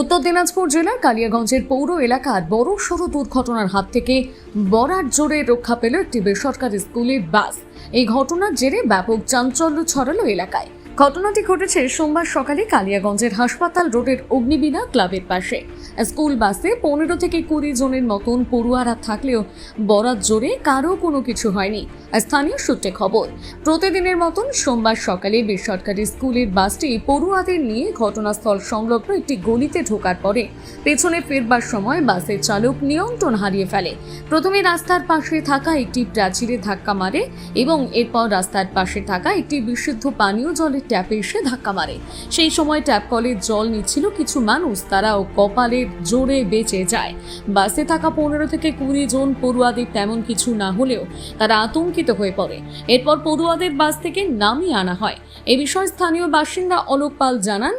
উত্তর দিনাজপুর জেলার কালিয়াগঞ্জের পৌর এলাকার বড় সড়ো দুর্ঘটনার হাত থেকে বরার জোরে রক্ষা পেল একটি বেসরকারি স্কুলের বাস। এই ঘটনার জেরে ব্যাপক চাঞ্চল্য ছড়ালো এলাকায়। ঘটনাটি ঘটেছে সোমবার সকালে কালিয়াগঞ্জের হাসপাতাল রোডের অগ্নিবীণা ক্লাবের পাশে। স্কুল বাসে পনেরো থেকে কুড়ি জনের মতন পড়ুয়ারা থাকলেও বরাত জোরে কারও কোনো কিছু হয়নি। স্থানীয় সূত্রে খবর, প্রতিদিনের মতন সোমবার সকালে বেসরকারি স্কুলের বাসটি পড়ুয়াদের নিয়ে ঘটনাস্থল সংলগ্ন একটি গলিতে ঢোকার পরে পেছনে ফেরবার সময় বাসের চালক নিয়ন্ত্রণ হারিয়ে ফেলে। প্রথমে রাস্তার পাশে থাকা একটি প্রাচীরে ধাক্কা মারে এবং এরপর রাস্তার পাশে থাকা একটি বিশুদ্ধ পানীয় জলের ট্যাপে এসে ধাক্কা মারে। সেই সময় ট্যাপ কলের জল নিচ্ছিল কিছু মানুষ, তারাও কপালের জোরে বেঁচে যায়। বাসে থাকা পনেরো থেকে কুড়ি জন পড়ুয়াদের তেমন কিছু না হলেও তারা আতঙ্কিত হয়ে পড়ে। এরপর পড়ুয়াদের বাস থেকে নামিয়ে আনা হয়। এ বিষয়ে স্থানীয় বাসিন্দা অলোক পাল জানান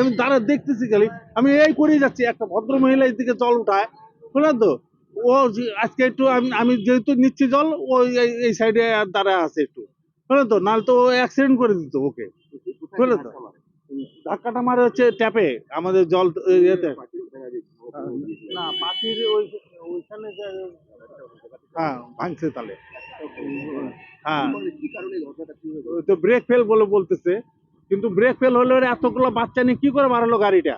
আমি দাঁড়া দেখতেছি খালি। আমি এই করেই যাচ্ছি। একটা ভদ্র মহিলা এদিকে জল উঠায়। বুঝলেন তো? ও আজকে একটু আমি আমি যেহেতু নিচ্ছি জল, ও এই সাইডে দাঁড়া আছে একটু। বুঝলেন তো নাহলে তো ও অ্যাক্সিডেন্ট করে দিত ওকে। বুঝলেন তো। ধাক্কাটা মারে হচ্ছে ট্যাপে আমাদের জল ইয়েতে। না পাখির ওই ওইখানে হ্যাঁ ভাঙছে তাহলে হ্যাঁ। তো ব্রেক ফেল বলে বলতেছে। কিন্তু ব্রেক ফেল হলে এতগুলো বাচ্চা নিয়ে কি করে মারালো গাড়িটা?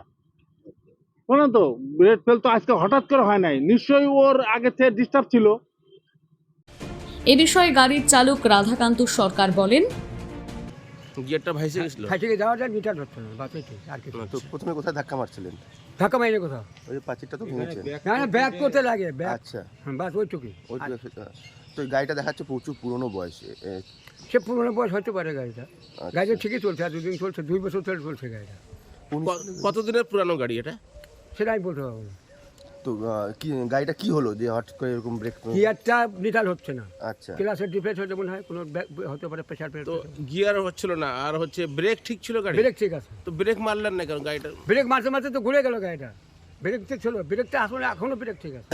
শোনেন তো ব্রেক ফেল তো আজকে হঠাৎ করে হয় নাই। নিশ্চয়ই ওর আগে থেকে ডিস্টার্ব ছিল। এ বিষয়ে গাড়ির চালক রাধাকান্ত সরকার বলেন গিয়ারটা ভাইসে গেছিল? ফাইটিকে যাওয়াটা মিটার হচ্ছে না বাসে ঠিক আর কিছু তো প্রথমে কোথায় ধাক্কা মারছিলেন? ধাক্কা মাইনে কোথাও। ওই যে পাঁচিরটা তো ভেঙেছে না না ব্যাগ করতে লাগে ব্যাগ? আচ্ছা। হ্যাঁ, বাস ওইটুকুই। ওই তো গাড়িটা দেখাচ্ছে প্রচুর পুরনো বয়সে সে পুরোনো বয়স হতে পারে গাড়িটা। আচ্ছা। গাড়িটা ঠিকই চলছে আর দুদিন চলছে দুই বছর চলছে গাড়িটা। কতদিনের পুরানো গাড়ি এটা? সেটা আমি বলতে পারব না। তো কি গাড়িটা কি হলো যে হট করে এরকম ব্রেক গিয়ারটা নিটাল হচ্ছে না। আচ্ছা। ক্লাসের ডিফেন্স হতে মনে হয় কোনো হতে পারে প্রেশার তো গিয়ার হচ্ছিল না আর হচ্ছে ব্রেক ঠিক ছিল গাড়ি ব্রেক ঠিক আছে। তো ব্রেক মারলেন না কেন গাড়িটা? ব্রেক মারতে মারতে তো ঘুরে গেল গাড়িটা। ব্রেক ঠিক ছিল ব্রেকটা আসলে এখনও ব্রেক ঠিক আছে।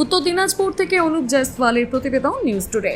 উত্তর দিনাজপুর থেকে অনুপ জয়সওয়ালের প্রতিবেদন নিউজ টুডে